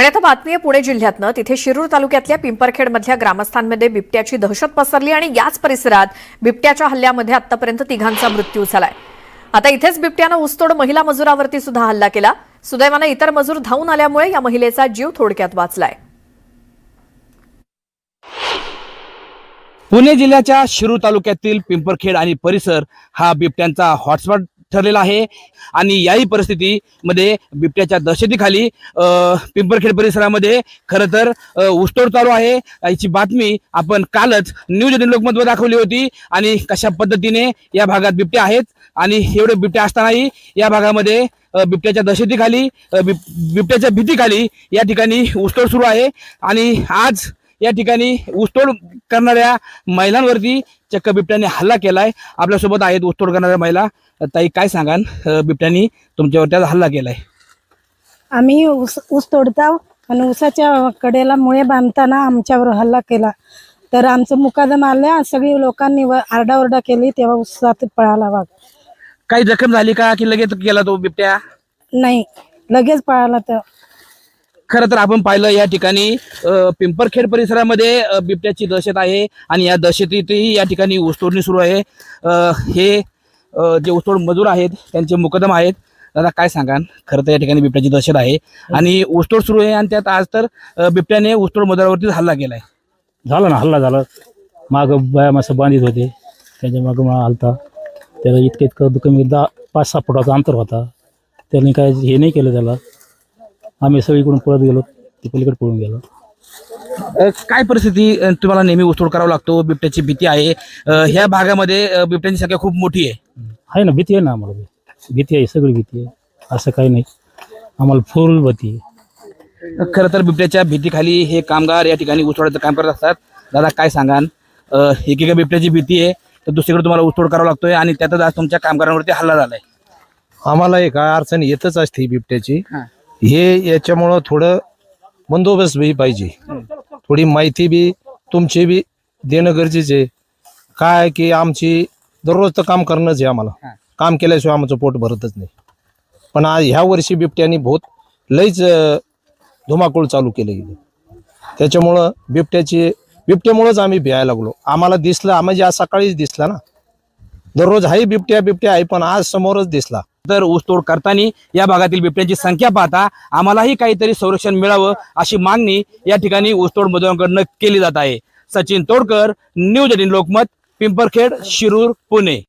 आणि आता बातमी आहे पुणे जिल्ह्यातनं. तिथे शिरूर तालुक्यातल्या पिंपरखेडमधल्या ग्रामस्थांमध्ये बिबट्याची दहशत पसरली आणि याच परिसरात बिबट्याच्या हल्ल्यामध्ये आतापर्यंत तिघांचा मृत्यू झालाय. आता इथेच बिबट्यानं ऊसतोड महिला मजुरावरती सुद्धा हल्ला केला. सुदैवानं इतर मजूर धावून आल्यामुळे या महिलेचा जीव थोडक्यात वाचलाय. पुणे जिल्ह्याच्या शिरूर तालुक्यातील पिंपरखेड आणि परिसर हा बिबट्यांचा हॉटस्पॉट ठरलेला आहे. आणि याही परिस्थितीमध्ये बिबट्याच्या दहशतीखाली पिंपरखेड परिसरामध्ये खरं तर ऊसतोड चालू आहे. याची बातमी आपण कालच न्यूज एटीन लोकमतवर दाखवली होती आणि कशा पद्धतीने या भागात बिबट्या आहेत आणि एवढे बिबट्या असतानाही या भागामध्ये बिबट्याच्या दहशतीखाली बिब बिबट्याच्या भीतीखाली या ठिकाणी ऊसतोड सुरू आहे. आणि आज या ठिकाणी ऊसतोड करणाऱ्या महिलांवरती चक्क बिबट्याने हल्ला केलाय. आपल्यासोबत आहेत ऊसतोड करणाऱ्या महिला. ताई काय सांगाल? बिबट्यानी तुमच्यावरती आज हल्ला केलाय. आम्ही ऊस ऊस तोडता आणि ऊसाच्या कडेला मुळे बांधताना आमच्यावर हल्ला केला. तर आमचं मुकादम आल्या सगळी लोकांनी आरडाओरडा केली तेव्हा ऊसात पळाला वाघ. काही जखम झाली का? की लगेच गेला तो बिबट्या? नाही लगेच पळाला तर खरं तर आपण पाहिलं या ठिकाणी पिंपरखेड परिसरामध्ये बिबट्याची दहशत आहे आणि या दहशतीतही या ठिकाणी ऊसतोडणी सुरू आहे. हे जे ऊसतोड मजूर आहेत त्यांचे मुकदम आहेत. दादा काय सांगा खरं तर या ठिकाणी बिबट्याची दहशत आहे आणि ऊसतोड सुरू आहे आणि त्यात आज तर बिबट्याने ऊसतोड मजुरावरतीच हल्ला केलाय. झाला ना हल्ला झाला. माग बाया मासं बांधित होते. त्याच्या मागं मला त्याला इतकं इतकं कमी दहा पाच सहा फुटाचा अंतर होता. त्यांनी काय हे नाही केलं त्याला. आम्ही सगळीकडून पळत गेलो ते पलीकडे पळून गेलो. अ, काय परिस्थिती अ, तुम्हाला नेहमी ऊसतोड करावा लागतो? बिबट्याची भीती आहे. अ, ह्या भागामध्ये अ, बिबट्यांची संख्या खूप मोठी आहे. आहे ना भीती आहे ना आम्हाला? भीती आहे सगळी भीती आहे. असं काही नाही. आम्हाला फुल भीती आहे. खरं तर बिबट्याच्या भीतीखाली हे कामगार या ठिकाणी ऊसतोडाचं काम करत असतात. दादा काय सांगाल? अ, एकीकडे बिबट्याची भीती आहे तर दुसरीकडे तुम्हाला ऊसतोड करावा लागतोय आणि त्यातच आज तुमच्या कामगारांवरती हल्ला झालाय. आम्हाला एक अडचण येतच असते ही. बिबट्याची हा. याच्यामुळं थोडं बंदोबस्त बी पाहिजे थोडी माहिती बी तुमची बी देणं गरजेचे आहे. काय की आमची दररोजचं काम करणंच आहे आम्हाला. काम केल्याशिवाय आमचं पोट भरतच नाही पण आज ह्या वर्षी बिबट्याने बहुत लईच धुमाकूळ चालू केलं इथं त्याच्यामुळं बिबट्याची बिबट्यामुळंच आम्ही भियायला लागलो आम्हाला दिसलं म्हणजे आज सकाळीच दिसला ना दररोज आहे बिबट्या बिबट्या आहे पण आज समोरच दिसला तर ऊसतोड करताना या भागातील बिबट्यांची संख्या पाहता आम्हालाही काहीतरी संरक्षण मिळावं अशी मागणी या ठिकाणी ऊसतोड मजुरांकडनं केली जात आहे. Sachin Todkar news eighteen Lokmat Pimparkhed Shirur Pune.